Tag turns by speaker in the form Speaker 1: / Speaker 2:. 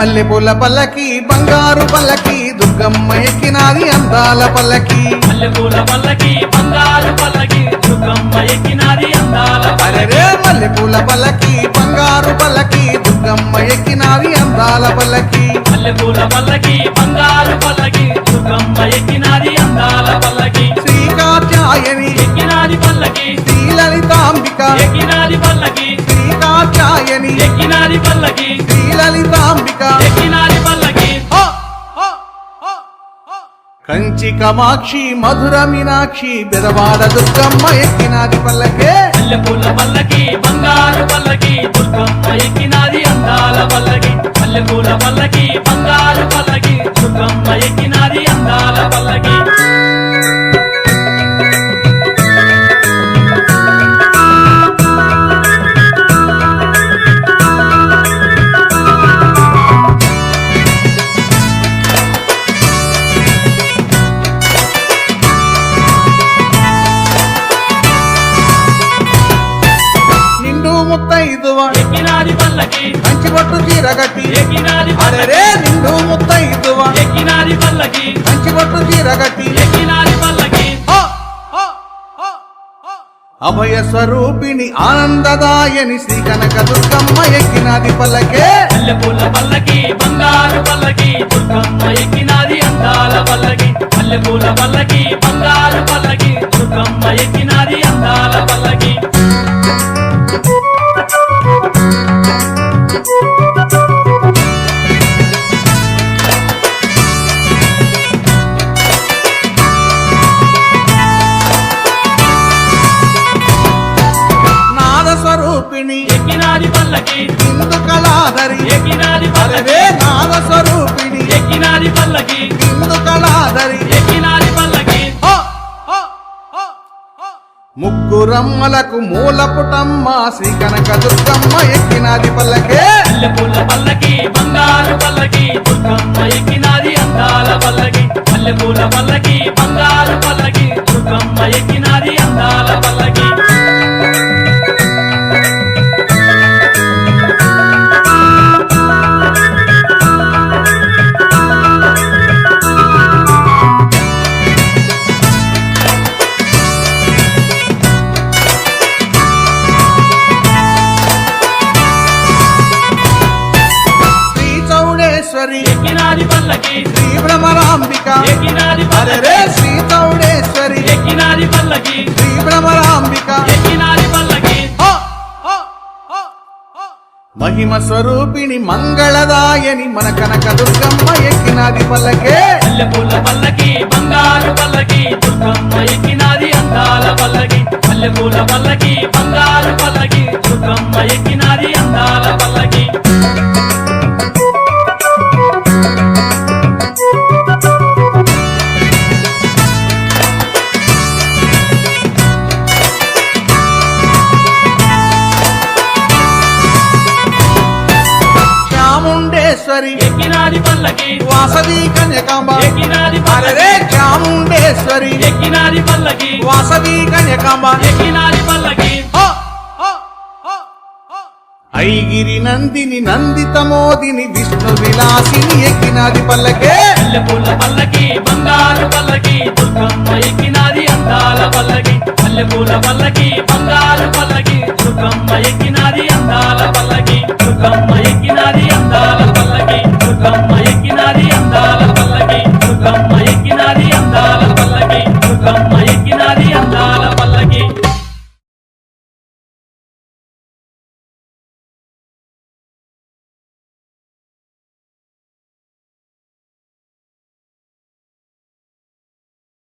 Speaker 1: మల్లెపూల పల్లకి బంగారు పల్లకి దుర్గమ్మ ఎక్కినాది అందాల పల్లకి.
Speaker 2: మల్లెపూల పల్లకి బంగారు పల్లకి దుర్గమ్మ ఎక్కినాది అందాల
Speaker 1: అరెరే మల్లెపూల పల్లకి బంగారు పల్లకి దుర్గమ్మ ఎక్కినాది అందాల పల్లకి.
Speaker 2: మల్లెపూల పల్లకి బంగారు పల్లకి దుర్గమ్మ ఎక్కినాది అందాల పల్లకి.
Speaker 1: శ్రీకాత్యాయని
Speaker 2: ఎక్కినాది పల్లకి.
Speaker 1: కంచి కమాక్షి మధుర మీనాక్షి బెదవాడ దుర్గమ్మ ఎక్కినాది పల్లకే.
Speaker 2: మల్లెపూల పల్లకి బంగారు పల్లకి దుర్గమ్మ ఎక్కినాది అందాల
Speaker 1: ముత్తైదువ?
Speaker 2: ఎక్కినాది పల్లకి.
Speaker 1: కంచి పట్టు చీర కట్టి
Speaker 2: ఎక్కినాది
Speaker 1: అరెరే నిండు ముత్తైదువ?
Speaker 2: ఎక్కినాది పల్లకి.
Speaker 1: కంచి పట్టు చీర కట్టి
Speaker 2: ఎక్కినాది పల్లకి!
Speaker 1: అభయ స్వరూపిణి ఆనందదాయని శ్రీ కనక దుర్గమ్మ ఎక్కినాది పల్లకే.
Speaker 2: మల్లెపూల పల్లకి బంగారు పల్లకి దుర్గమ్మ ఎక్కినాది అందాల పల్లకి. మల్లెపూల పల్లకి బంగారు పల్లకి దుర్గమ్మ ఎక్కినాది పల్లకి.
Speaker 1: ఇందు కళాధరి.
Speaker 2: ఎక్కినాది పల్లకి.
Speaker 1: నాద స్వరూపిణి.
Speaker 2: ఎక్కినాది పల్లకి.
Speaker 1: ఇందు కళాధరి.
Speaker 2: ఎక్కినాది పల్లకి!
Speaker 1: ముగ్గురమ్మలకు మూలపుటమ్మ శ్రీ కనక దుర్గమ్మ ఎక్కినాది పల్లకే.
Speaker 2: మల్లెపూల పల్లకి బంగారు పల్లకి దుర్గమ్మ ఎక్కినాది అందాల పల్లకి. మల్లెపూల పల్లకి పల్లకి.
Speaker 1: శ్రీ భ్రమరాంబిక
Speaker 2: ఎక్కినాది
Speaker 1: అరెరే
Speaker 2: పల్లకి.
Speaker 1: శ్రీ చౌడేశ్వరి
Speaker 2: ఎక్కినాది పల్లకి.
Speaker 1: శ్రీ భ్రమరాంబిక
Speaker 2: ఎక్కినాది!
Speaker 1: మహిమ స్వరూపిణి మంగళదాయని మన కనక దుర్గమ్మ ఎక్కినాది పల్లకే.
Speaker 2: మల్లెపూల పల్లకి బంగారు పల్లకి దుర్గమ్మ ఎక్కినాది అందాల పల్లకి. మల్లెపూల పల్లకి
Speaker 1: చాముండేశ్వరి
Speaker 2: ఎక్కినాది పల్లకి.
Speaker 1: వాసవి కన్యకాంబ.
Speaker 2: ఎక్కినాది
Speaker 1: అరెరే
Speaker 2: పల్లకి
Speaker 1: చాముండేశ్వరి.
Speaker 2: ఎక్కినాది పల్లకి.
Speaker 1: వాసవి కన్యకాంబ.
Speaker 2: ఎక్కినాది పల్లకి!
Speaker 1: ఐగిరి నందిని నందితమోదిని విష్ణు విలాసిని ఎక్కినాది పల్లకే.
Speaker 2: మల్లెపూల పల్లకి బంగారు పల్లకి దుర్గమ్మ ఎక్కినాది అందాల పల్లకి. మల్లెపూల పల్లకి బంగారు పల్లకి దుర్గమ్మ ఎక్కినాది అందాల పల్లకి. దుర్గమ్మ ఎక్కినాది అందాల